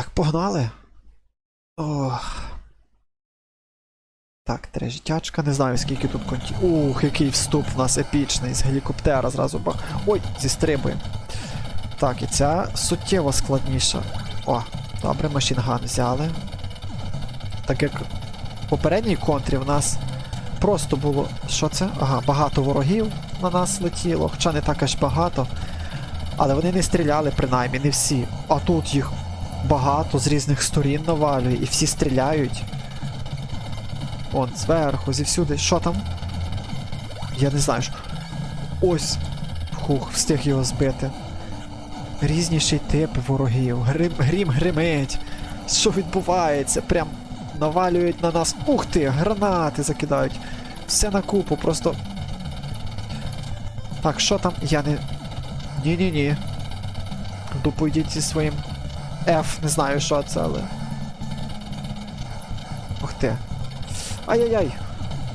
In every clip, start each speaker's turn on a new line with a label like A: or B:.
A: Так, погнали. Ох. Так, три життячка, не знаю скільки тут конті. Ух, який вступ в нас епічний, з гелікоптера зразу бах. Ой, зістрибуємо. Так, і ця суттєво складніша. О, добре, машінган взяли. Так як в попередній контрі в нас просто було. Що це? Ага, багато ворогів на нас летіло, хоча не так аж багато. Але вони не стріляли, принаймні, не всі. А тут їх багато з різних сторін навалює, і всі стріляють. Он, зверху, зівсюди. Що там? Я не знаю. що- Ось. Хух, встиг його збити. Різніші типи ворогів. Грим, грім гримить. Що відбувається? Прям навалюють на нас. Ух ти! Гранати закидають. Все на купу, просто. Так, що там? Я не. Ні-ні-ні. Дупу йдіть зі своїм F, не знаю, що це, але. Ух ти. Ай-яй-яй.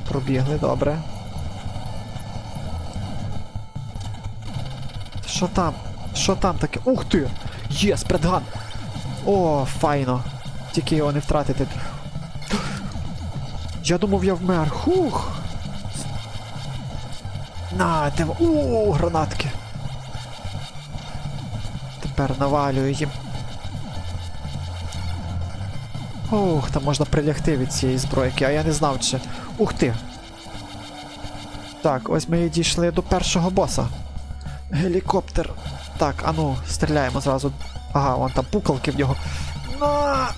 A: Пробігли, добре. Що там? Що там таке? Ух ти! Є, спредган! О, файно. Тільки його не втратити. Я думав, я вмер. Хух. На, де. О, гранатки. Тепер навалюю їм. Ух, там можна прилягти від цієї збройки, а я не знав чи. Ух ти! Так, ось ми дійшли до першого боса. Гелікоптер. Так, ану, стріляємо зразу. Ага, вон там пукалки в нього. На!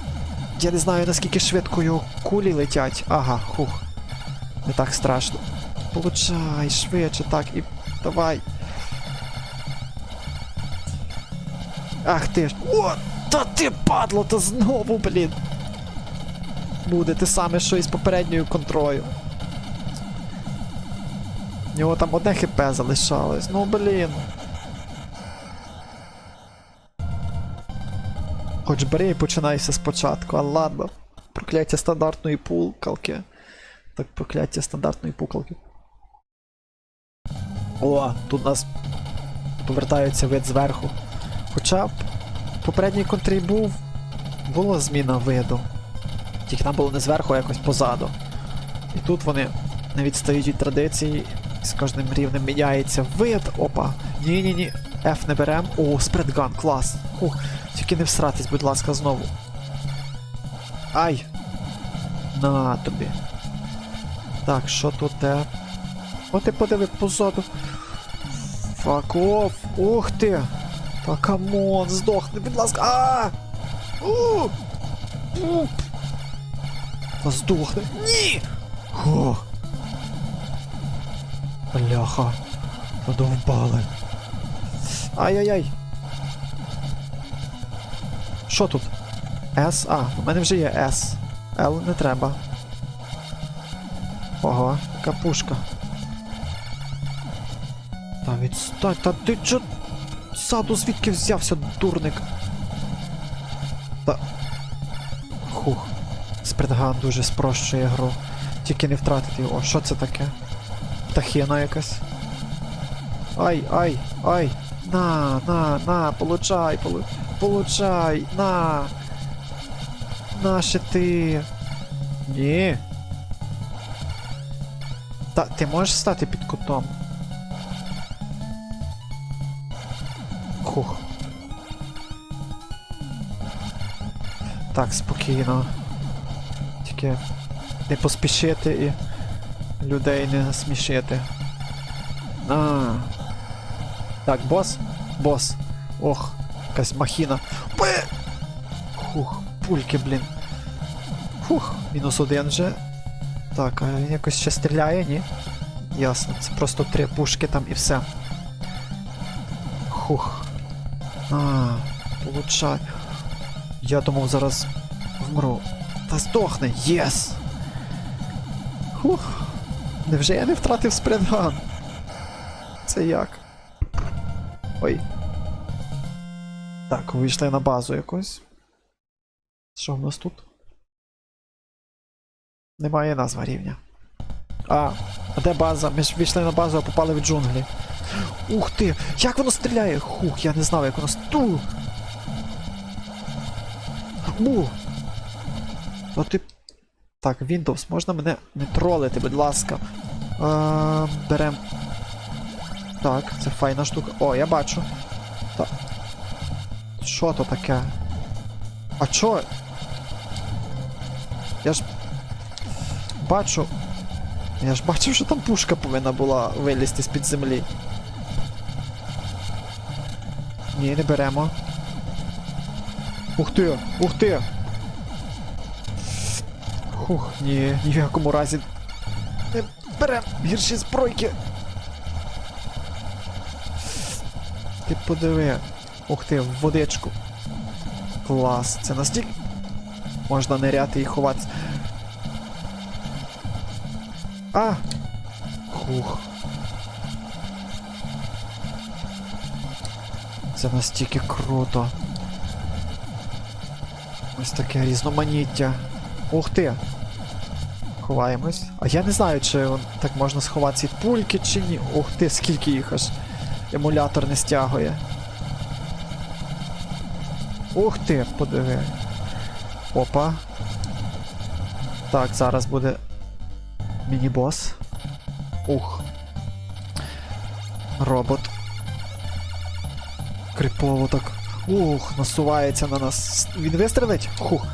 A: Я не знаю, наскільки швидко його кулі летять. Ага, хух. Не так страшно. Получай, швидше, так, і. Давай. Ах ти ж. О! Та ти падло, та знову, блін. Буде те саме, що і з попередньою контрою. У нього там одне хп залишалось. Ну блін. Хоч бери і починай все спочатку, а ладно. Прокляття стандартної пукалки. Так, прокляття стандартної пукалки. О, тут у нас повертається вид зверху. Хоча в попередній контрі був. Була зміна виду. Тільки там було не зверху, а якось позаду. І тут вони не відстають від традиції. З кожним рівнем міняється вид. Опа. Ні-ні-ні. F не берем. О, спредган, клас. Ух, тільки не всратись, будь ласка, знову. Ай! На тобі. Так, що тут де? О, ти подиви позаду. Фак оф! Ух ти! Та камон, здохни, будь ласка. А! У! Здохни. Ні! О! Бляха. Задовбали. Ай-яй-яй. Що тут? С? А, у мене вже є С. Л не треба. Ого, яка пушка. Та відстань, та ти чо... Саду звідки взявся, дурник? Та... Хух. Спредган дуже спрощує гру. Тільки не втратити його. Що це таке? Птахина якась. Ай, ай, ай. На, на, на, получай, полу... получай, на. Наше ти. Ні. Та ти можеш стати під кутом? Хух. Так, спокійно. Тільки не поспішити і людей не смішити. А. Так, бос? Бос. Ох, якась махіна. Пе! Хух, пульки, блін. Фух, мінус один вже. Так, а він якось ще стріляє, ні? Ясно, це просто три пушки там і все. Хух. А, получай. Я думав зараз вмру. Та здохне, єс! Хух. Невже я не втратив спринтган? Це як? Ой. Так, вийшли на базу якось. Що в нас тут? Немає назва рівня. А, а де база? Ми ж вийшли на базу, а попали в джунглі. Ух ти! Як воно стріляє? Хух, я не знав, як воно сту. Бу! То ти. Так, Windows, можна мене не тролити, будь ласка. А, берем. Так, це файна штука. О, я бачу. Так. Що то таке? А чо? Я ж. Бачу. Я ж бачив, що там пушка повинна була вилізти з-під землі. Ні, не беремо. Ух ти! Ух ти! Хух, ні, ні в якому разі. Не берем гірші збройки. Ти подиви. Ух ти, в водичку. Клас, це настільки. Можна ниряти і ховатися. А! Хух. Це настільки круто. Ось таке різноманіття. Ух ти! Ховаємось. А я не знаю, чи он так можна сховатися від пульки, чи ні. Ух ти, скільки їх аж емулятор не стягує. Ух ти, подиви. Опа. Так, зараз буде міні-бос. Ух. Робот. Крипово так. Ух, насувається на нас. Він вистрелить? Хух.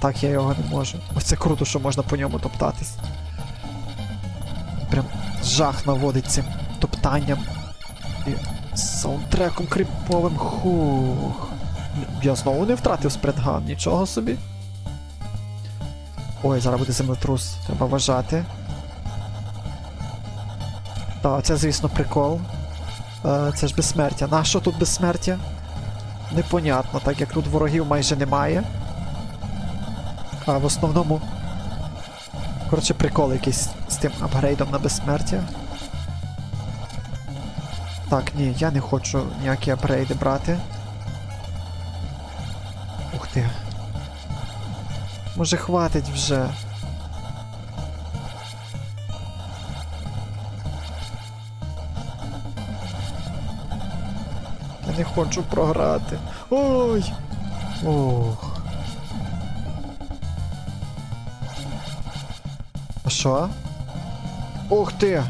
A: Так, я його не можу. Ось це круто, що можна по ньому топтатись. Прям жах наводить цим топтанням. І саундтреком криповим. Хух. Я знову не втратив спритган, нічого собі. Ой, зараз буде землетрус, треба вважати. Так, це, звісно, прикол. Е, це ж безсмертя. Нащо тут безсмертя? Непонятно, так як тут ворогів майже немає. А в основному. Коротше, прикол якийсь з тим апгрейдом на безсмертя. Так, ні, я не хочу ніякі апгрейди брати. Ух ти. Може хватить вже. Я не хочу програти. Ой! Ох. Що? Ух ти!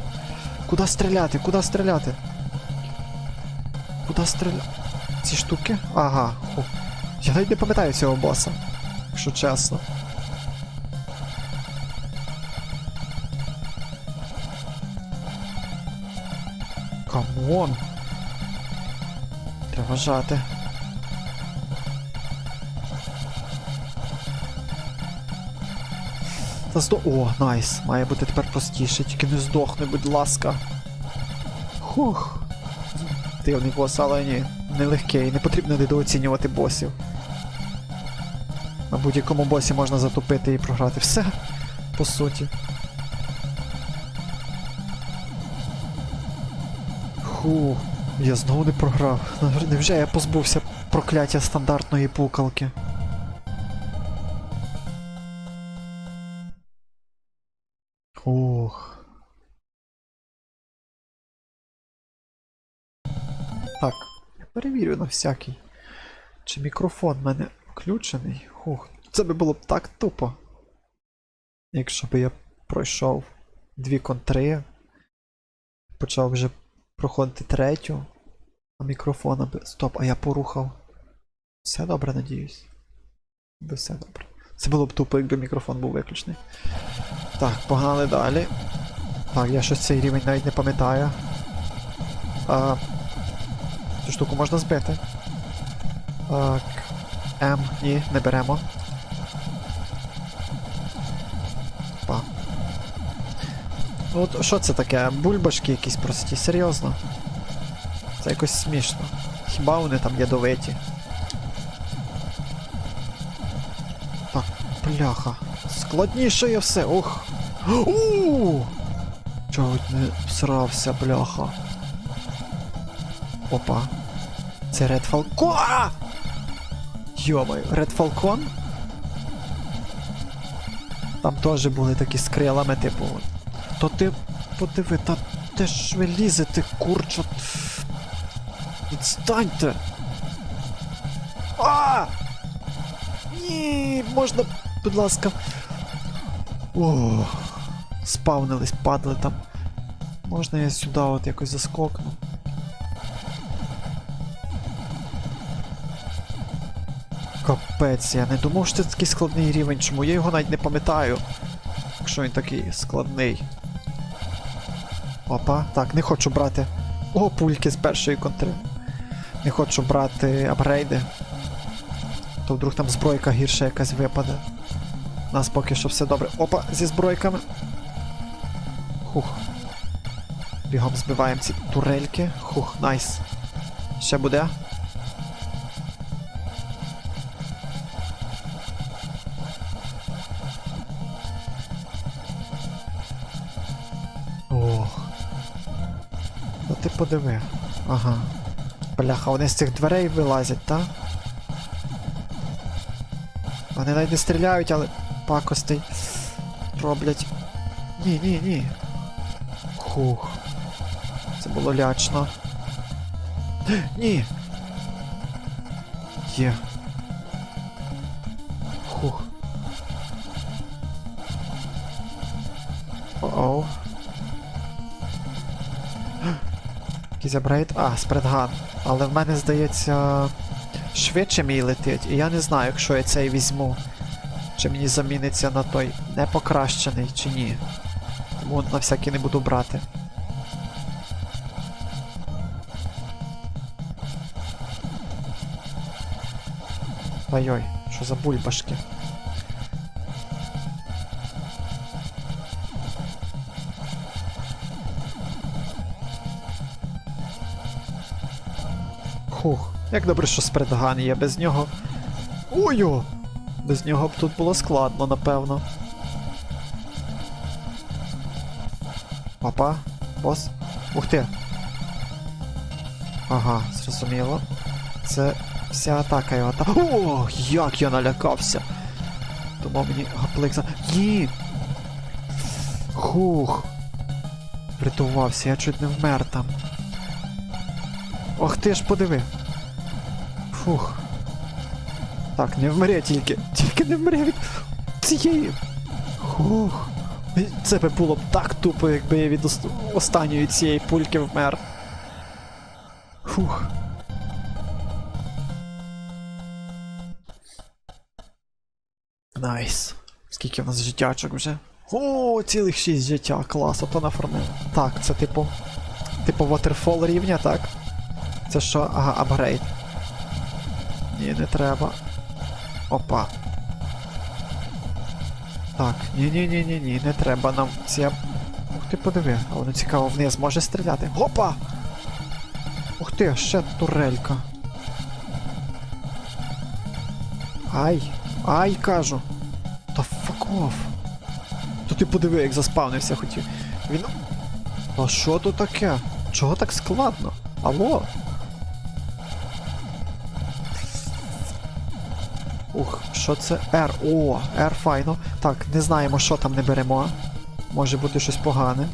A: Куда стріляти? Куда стріляти? Куда стріляти? Ці штуки? Ага. О. Я навіть не пам'ятаю цього боса. Якщо чесно. Камон. Треба жати. Та здо... О, найс. Має бути тепер простіше, тільки не здохни, будь ласка. Хух. Дивний бос, але ні. Нелегкий, не потрібно недооцінювати босів. На будь-якому босі можна затопити і програти все. По суті. Фу, я знову не програв. Невже я позбувся прокляття стандартної пукалки? Ух. Так, я перевірю на всякий. Чи мікрофон в мене включений? Хух, це би було б так тупо. Якщо б я пройшов дві контри, почав вже проходити третю, а мікрофона би. Стоп, а я порухав. Все добре, надіюсь. Все добре. Це було б тупо, якби мікрофон був виключений. Так, погнали далі. Так, я щось цей рівень навіть не пам'ятаю. А, цю штуку можна збити. Так. М, ні, не беремо. Па. От що це таке? Бульбашки якісь прості, серйозно. Це якось смішно. Хіба вони там ядовиті? Бляха. Складніше є все, ох. У! Чогось не всрався, бляха. Опа. Це Red Falcon. Йомаю, Red Falcon? Там теж були такі з крилами, типу. То ти подиви, та де ж ви лізете, курча. Відстаньте! А! Ні, можна, будь ласка. О, спавнились, падали там. Можна я сюди от якось заскокну? Капець, я не думав, що це такий складний рівень, чому я його навіть не пам'ятаю. Якщо він такий складний. Опа, так, не хочу брати. О, пульки з першої контри. Не хочу брати апгрейди. То вдруг там збройка гірша якась випаде. У нас поки що все добре. Опа, зі збройками. Хух. Бігом збиваємо ці турельки. Хух, найс. Ще буде. Ох. Ну ти подиви. Ага. Бляха, вони з цих дверей вилазять, та? Вони навіть не стріляють, але пакостей роблять. Ні, ні, ні. Хух. Це було лячно. Ні. Є. Хух. О-оу. Апгрейд? А, спредган. Але в мене здається. Швидше мій летить, і я не знаю, якщо я цей візьму. Чи мені заміниться на той непокращений, чи ні. Тому на всякий не буду брати. Ой-ой, що за бульбашки? Хух, як добре, що спредган є, без нього. Ой-о! Без нього б тут було складно, напевно. Опа, бос. Ух ти. Ага, зрозуміло. Це вся атака його та. О, як я налякався! Думав мені гаплик за. Ні! Хух! Врятувався, я чуть не вмер там. Ох ти ж подиви. Фух. Так, не вмре тільки. Тільки не вмре від цієї. Хух. Це би було б так тупо, якби я від ост- останньої цієї пульки вмер. Фух. Найс. Скільки в нас життячок вже? О, цілих 6 життя, клас, ото нафармив. Так, це типу. Типу waterfall рівня, так? Це що? Ага, апгрейд. Ні, не треба. Опа. Так, ні-ні-ні-ні-ні, не треба нам ці. Ух ти подиви, а воно цікаво вниз може стріляти. Опа! Ух ти, ще турелька. Ай! Ай, кажу! Та off! То ти подиви, як заспавнився хотів. Він. А що тут таке? Чого так складно? Алло? Ух, що це R? О, R файно. Так, не знаємо, що там не беремо. Може бути щось погане.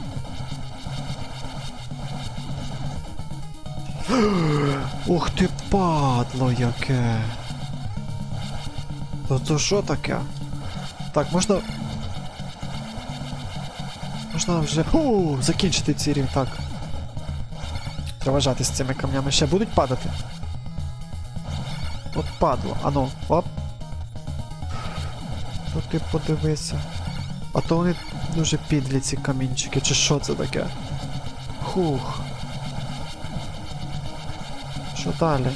A: Ух ти падло яке. То то що таке? Так, можна. Можна вже. О, закінчити цей рівень, так. Треба вважати з цими камнями. Ще будуть падати? От падло. Ану, оп. Ти подивися. А то вони дуже підлі ці камінчики, чи що це таке? Хух. Що далі?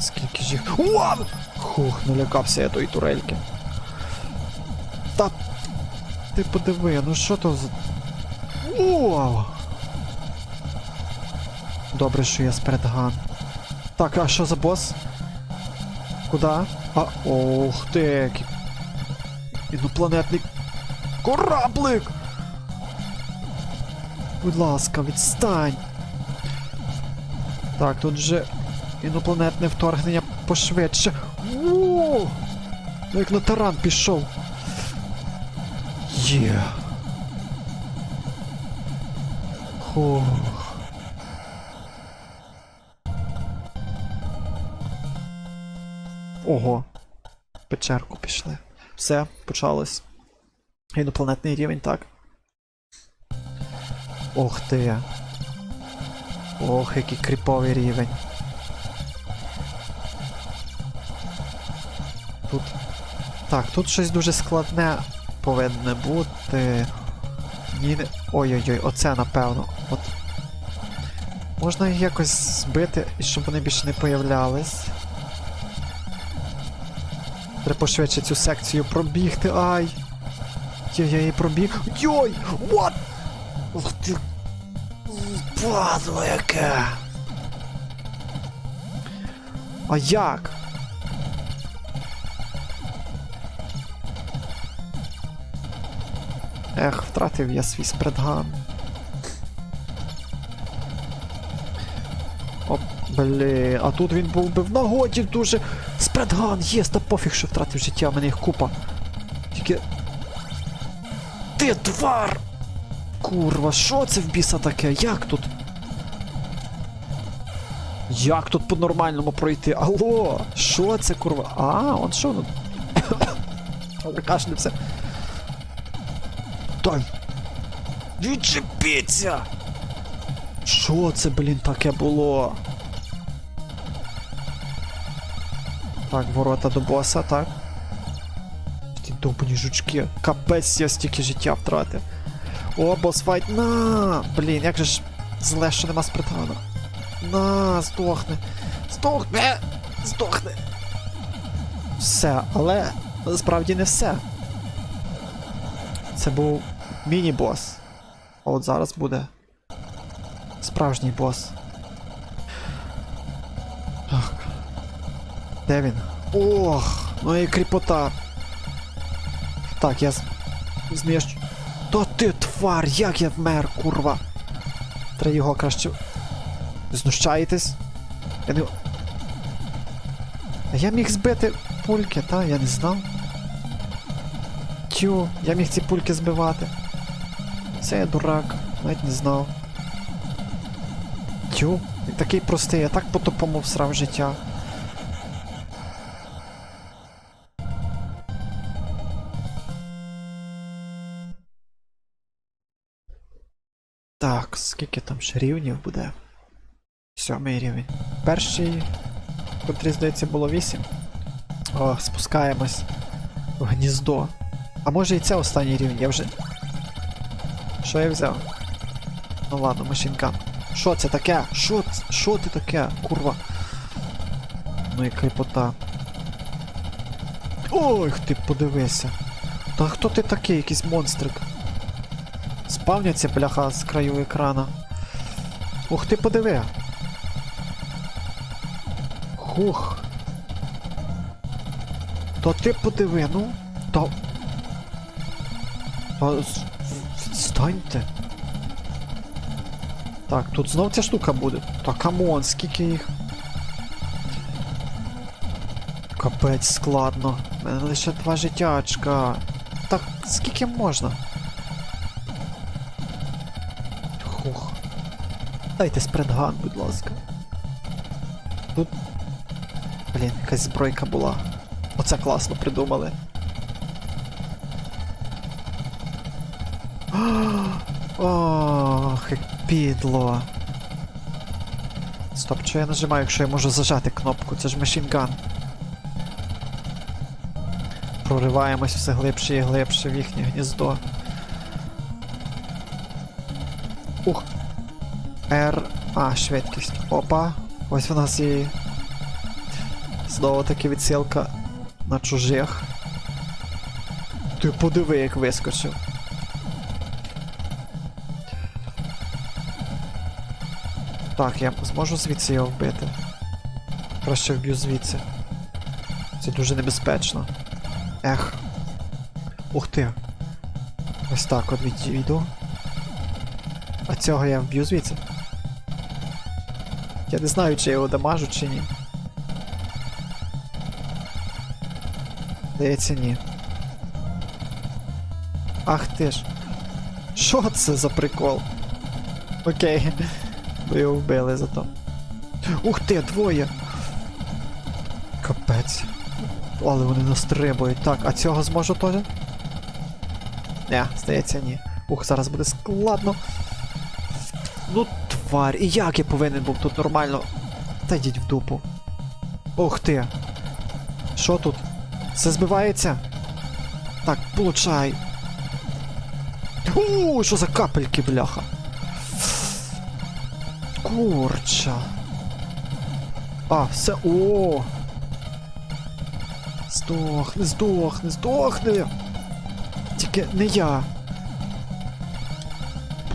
A: Скільки ж їх. Уа! Хух, налякався я тої турельки. Та. Ти подиви, ну що то за. Вау! Добре, що я спредган. Так, а що за бос? Куда? А, ох ти. Інопланетний кораблик! Будь ласка, відстань. Так, тут же інопланетне вторгнення пошвидше. О! Ну як на таран пішов. Є. Хух. Ого. Печерку пішли. Все, почалось. Інопланетний рівень, так. Ох ти. Ох, який кріповий рівень. Тут. Так, тут щось дуже складне повинне бути. Ні, Ой-ой-ой, оце напевно. От. Можна їх якось збити, щоб вони більше не появлялись. Треба цю секцію пробігти. Ай! Я, я її пробіг. Йой! What? Ух ти! Падло яке! А як? Ех, втратив я свій спредган. О, блін, а тут він був би в нагоді дуже. Спредган, є, та пофіг, що втратив життя, в мене їх купа. Тільки. Ти твар! Курва, що це в біса таке? Як тут? Як тут по-нормальному пройти? Алло! Що це, курва? А, он що ну. Кашлявся. Дай! Відчепіться! Що це, блін, таке було? Так, ворота до боса, так. Ті довбані жучки. Капець, я стільки життя втратив. О, бос файт. На! Блін, як же ж зле, що нема спритана. На, здохне. Здохне! Здохне. Все, але насправді не все. Це був міні-бос. А от зараз буде справжній бос. Де він? Ох, ну і кріпота. Так, я знищу. То ти твар, як я вмер, курва. Треба його краще. Знущаєтесь? Я не. А я міг збити пульки, та? Я не знав. Тю, я міг ці пульки збивати. Це я дурак, навіть не знав. Тю, такий простий, я так по-тупому всрав життя. Рівнів буде? Сьомий рівень. Перший, котрий, здається, було 8. О, спускаємось в гніздо. А може і це останній рівень, я вже. Що я взяв? Ну ладно, машинка. Що це таке? Що Що ти таке? Курва. Ну і кріпота. Ой, ти подивися. Та хто ти такий, якийсь монстрик? Спавняться бляха з краю екрана. Ух ти подиви. Хух. То ти подиви, ну. То. То. з- Станьте. Так, тут знов ця штука буде. Та камон, скільки їх. Капець складно. У мене лише два життячка. Так, скільки можна? Дайте спредган, будь ласка. Тут. Блін, якась збройка була. Оце класно придумали. Ох, як підло. Стоп, що я нажимаю, якщо я можу зажати кнопку? Це ж машинган. Прориваємось все глибше і глибше в їхнє гніздо. Ух. R. А, швидкість. Опа. Ось у нас і. Знову таки відсилка на чужих. Ти подиви, як вискочив. Так, я зможу звідси його вбити. Краще вб'ю звідси. Це дуже небезпечно. Ех. Ух ти. Ось так от відійду. А цього я вб'ю звідси. Я не знаю, чи я його дамажу, чи ні. Здається, ні. Ах ти ж. Що це за прикол? Окей. Ви його вбили зато. Ух ти, двоє! Капець. Але вони настрибують. Так, а цього зможу теж? Не, здається, ні. Ух, зараз буде складно. Тварь, і як я повинен був тут нормально. Та йдіть в дупу. Ух ти. Що тут? Це збивається? Так, получай. У, що за капельки, бляха. Курча. А, все. О! Здохни, здохни, здохни! Тільки не я.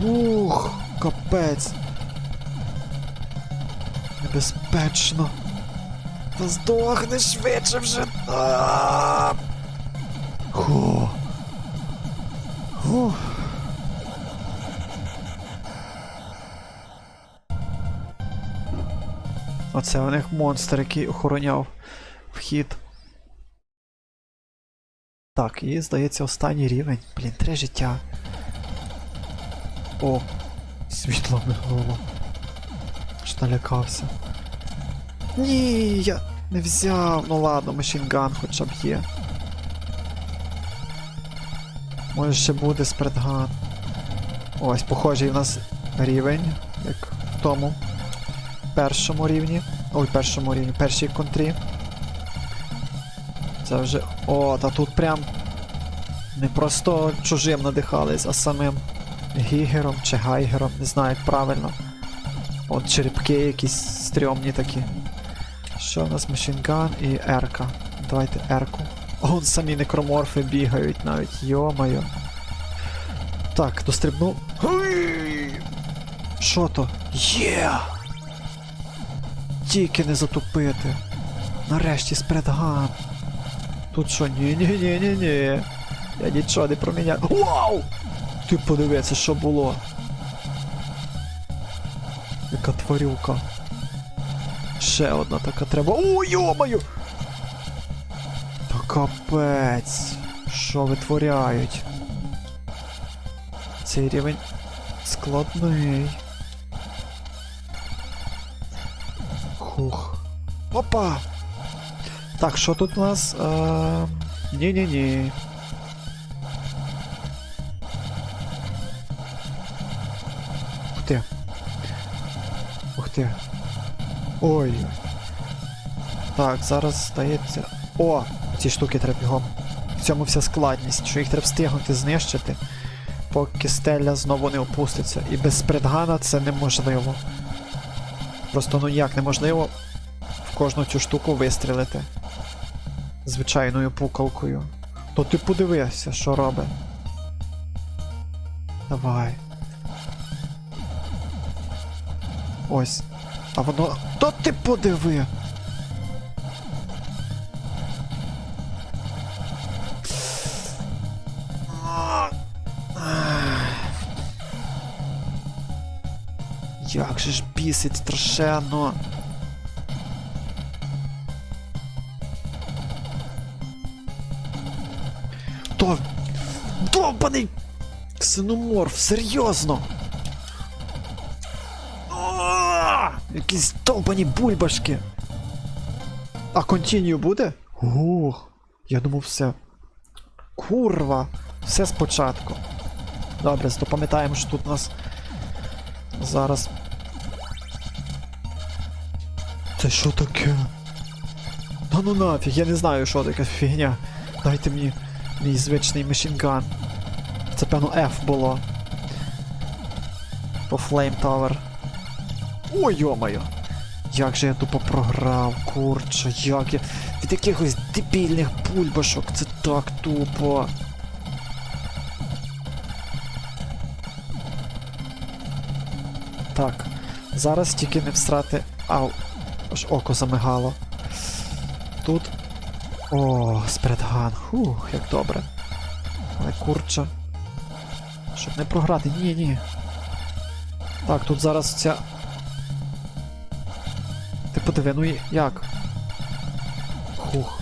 A: Пух, капець. Небезпечно. Та здохни швидше вже. А! Ху. Фух. Оце у них монстр, який охороняв вхід. Так, і здається останній рівень. Блін, три життя. О, світло мигнуло. Аж налякався. Ні, я не взяв. Ну ладно, машинган хоча б є. Може ще буде спредган. Ось, похожий у нас рівень, як в тому першому рівні. Ой, першому рівні, першій контрі. Це вже. О, та тут прям не просто чужим надихались, а самим гігером чи гайгером, не знаю як правильно. От черепки якісь стрьомні такі. Що в нас машинган і Ерка. Давайте Ерку. Он самі некроморфи бігають навіть, йо-моє. Так, дострибнув. Що то? Є! Тільки не затупити. Нарешті спредган. Тут що? Ні-ні-ні-ні-ні. Я нічого не проміняв. Вау! Ти подивися, що було. Яка тварюка. Ще одна така треба. О, йомаю! Та капець. Що витворяють? Цей рівень складний. Хух. Опа! Так, що тут у нас? Е... Ні-ні-ні. Ти. Ой. Так, зараз здається. О! Ці штуки треба бігом. В цьому вся складність, що їх треба встигнути знищити, поки стеля знову не опуститься. І без спредгана це неможливо. Просто ну як неможливо в кожну цю штуку вистрілити. Звичайною пукалкою. То ти подивися, що робить. Давай. Ось. А воно. То ти подиви! Як же ж бісить страшенно. Довбаний ксеноморф, серйозно. Якісь довбані бульбашки. А континію буде? Ух, я думав все. Курва, все спочатку. Добре, то пам'ятаємо, що тут у нас зараз. Це що таке? Та ну нафіг, я не знаю, що таке фігня. Дайте мені мій звичний машинган. Це певно F було. По Flame Tower. Ой, йомаю! Як же я тупо програв, курча, як я. Від якихось дебільних бульбашок, це так тупо. Так, зараз тільки не всрати. Ау, аж око замигало. Тут. О, спредган. Фух, як добре. Але курча. Щоб не програти. Ні, ні. Так, тут зараз ця. Подиви, ну як? Хух.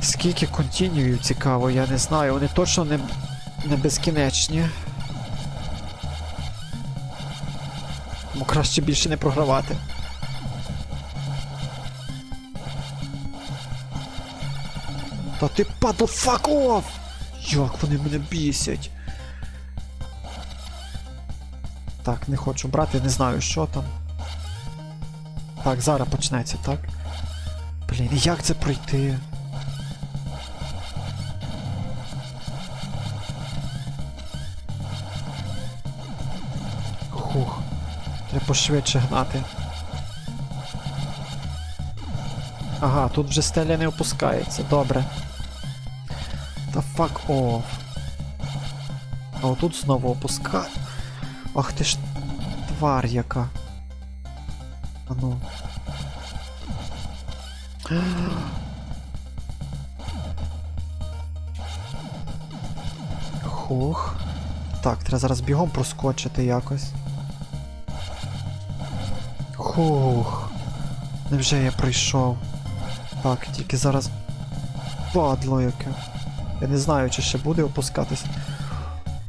A: Скільки континюів цікаво, я не знаю. Вони точно не, не безкінечні. Тому краще більше не програвати. Та ти fuck off! Як вони мене бісять. Так, не хочу брати, не знаю, що там. Так, зараз почнеться, так? Блін, як це пройти? Хух. Треба пошвидше гнати. Ага, тут вже стеля не опускається, добре. Та fuck off. А отут знову опускає. Ах ти ж тварь яка. А ну. Хух. Так, треба зараз бігом проскочити якось. Хух. Невже я прийшов? Так, тільки зараз. Падло яке. Я не знаю, чи ще буде опускатись.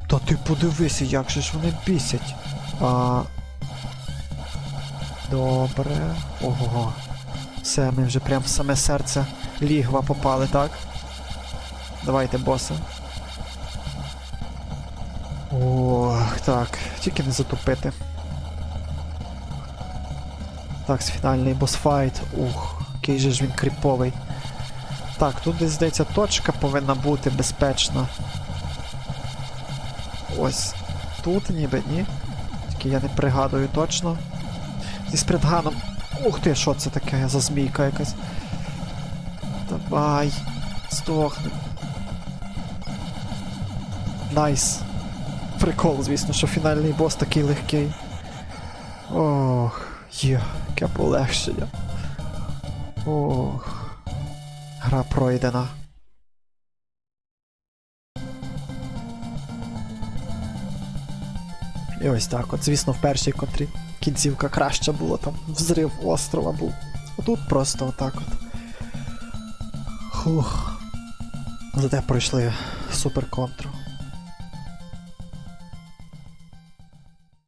A: Та ти подивися, як же ж вони бісять. А... Добре. Ого. Все, ми вже прям в саме серце лігва попали, так? Давайте, боса. Ох, так, тільки не затупити. Так, фінальний босфайт. Ух, який же ж він кріповий. Так, тут десь здається точка повинна бути безпечна. Ось тут ніби, ні? Тільки я не пригадую точно. Зі спритганом. Ух ти, що це таке за змійка якась. Давай. Здохни. Найс. Прикол, звісно, що фінальний бос такий легкий. Ох, є, яке полегшення. Ох. Гра пройдена. І ось так, от, звісно, в першій котрі кінцівка краща була, там взрив острова був. А тут просто отак от. Хух. Зате пройшли супер контру.